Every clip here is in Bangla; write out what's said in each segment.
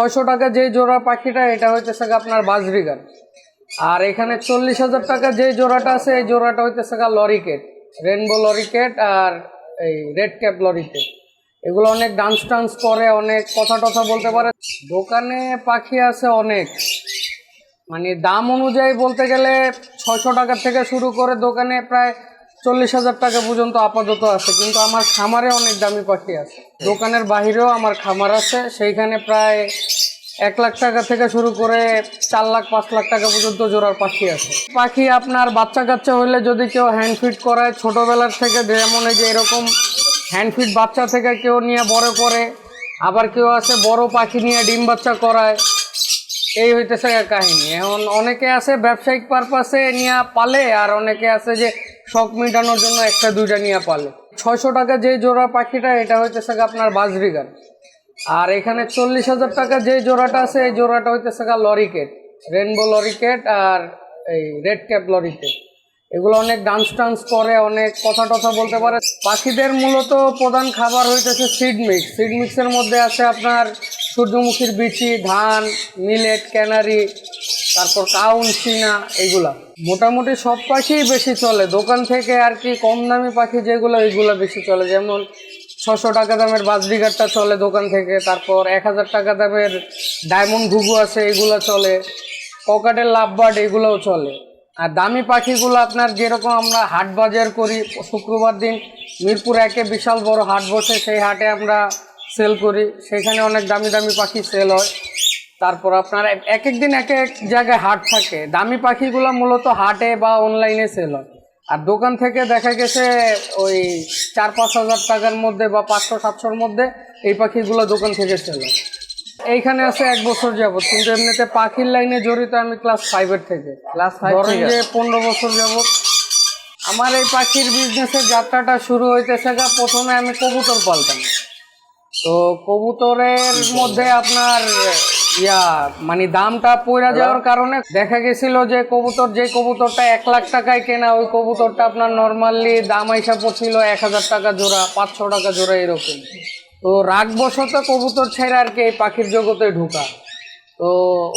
ছয়শো টাকা যে জোড়া পাখিটা, এটা হইতেছে আপনার বাজরিগান। আর এখানে চল্লিশ হাজার টাকা যে জোড়াটা আছে, এই জোড়াটা হইতেছে লরিকেট। রেনবো লরিকেট আর এই রেড ক্যাপ লরিকেট। এগুলো অনেক ডান্স টান্স করে, অনেক কথা টথা বলতে পারে। দোকানে পাখি আছে অনেক। মানে দাম অনুযায়ী বলতে গেলে ছয়শো টাকা থেকে শুরু করে দোকানে প্রায় চল্লিশ হাজার টাকা পর্যন্ত আপাতত আছে, কিন্তু আমার খামারে অনেক দামি পাখি আছে। দোকানের বাহিরেও আমার খামার আছে, সেইখানে প্রায় এক লাখ টাকা থেকে শুরু করে চার লাখ, পাঁচ লাখ টাকা পর্যন্ত জোড়ার পাখি আছে। পাখি আপনার বাচ্চা কাচ্চা হইলে যদি কেউ হ্যান্ড ফিট করায়, ছোটোবেলার থেকে যেমন এই যে এরকম হ্যান্ড ফিট বাচ্চা থেকে কেউ নিয়ে বড় করে, আবার কেউ আছে বড় পাখি নিয়ে ডিম বাচ্চা করায়, এই হইতেছে কাহিনী। এখন অনেকে আছে ব্যবসায়িক পারপাসে নিয়ে পালে, আর অনেকে আছে যে শখ মেটানোর জন্য একটা দুইটা নিয়ে পালে। ছয়শো টাকা যে জোড়া পাখিটা, এটা হইতেছে গা আপনার বাজরিগান আর এখানে চল্লিশ হাজার টাকা যে জোড়াটা আছে, এই জোড়াটা হইতেছে গা লরিকেট। রেনবো লরিকেট আর এই রেড ক্যাপ লরিকেট। এগুলো অনেক ডান্স টান্স করে, অনেক কথা টথা বলতে পারে। পাখিদের মূলত প্রধান খাবার হইতেছে সিড মিক্স সিড মিক্সের মধ্যে আছে আপনার সূর্যমুখীর বিচি, ধান মিলেট ক্যানারি তারপর কাউন চিনা এগুলা। মোটামুটি সব পাখিই বেশি চলে। দোকান থেকে আর কি কম দামি পাখি যেগুলো এইগুলো বেশি চলে। যেমন ছশো টাকা দামের বাজরিগারটা চলে দোকান থেকে। তারপর এক হাজার টাকা দামের ডায়মন্ড ঘুঘু আছে, এগুলো চলে। পকেটের লাভবার্ড, এগুলোও চলে। আর দামি পাখিগুলো আপনার যেরকম আমরা হাট বাজার করি, শুক্রবার দিন মিরপুর একে বিশাল বড় হাট বসে, সেই হাটে আমরা সেল করি। সেখানে অনেক দামি দামি পাখি সেল হয়। তারপর আপনার এক এক দিন এক এক জায়গায় হাট থাকে। দামি পাখিগুলো মূলত হাটে বা অনলাইনে সেল হয়। আর দোকান থেকে দেখা গেছে ওই চার পাঁচ হাজার টাকার মধ্যে বা পাঁচশো সাতশোর মধ্যে এই পাখিগুলো দোকান থেকে সেল হয়। এইখানে আছে এক বছর যাবত কিন্তু এমনিতে পাখির লাইনে জড়িত আমি ক্লাস ফাইভের থেকে। ক্লাস ফাইভ যে পনেরো বছর যাবত আমার এই পাখির বিজনেসের যাত্রাটা শুরু হইতেছে গা প্রথমে আমি কবুতর পালতাম। তো কবুতরের মধ্যে আপনার ইয়া মানে দামটা পড়ে যাওয়ার কারণে দেখা গেছিল যে কবুতর যে কবুতরটা এক লাখ টাকায় কেনা ওই কবুতরটা আপনার নর্মালি দাম হিসাব পড়ছিল এক হাজার টাকা জোড়া পাঁচশো টাকা জোড়া এরকম। তো রাগবশত কবুতর ছেড়ে আর কি এই পাখির জগতে ঢুকা। তো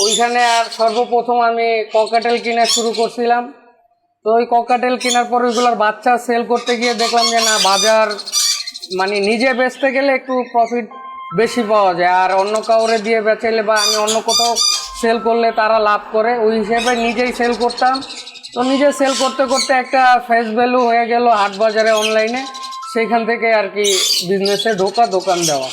ওইখানে আর সর্বপ্রথম আমি ককাটেল কিনা শুরু করছিলাম। তো ওই ককাটেল কেনার পর ওইগুলোর বাচ্চা সেল করতে গিয়ে দেখলাম যে না বাজার মানে নিজে বেচতে গেলে একটু প্রফিট বেশি পাওয়া যায়। আর অন্য কাউরে দিয়ে বেচাইলে বা আমি অন্য কোথাও সেল করলে তারা লাভ করে। ওই হিসেবে নিজেই সেল করতাম। তো নিজে সেল করতে করতে একটা ফেস ভ্যালু হয়ে গেল হাট বাজারে অনলাইনে সেইখান থেকে আর কি বিজনেসে ঢোকা, দোকান দেওয়া।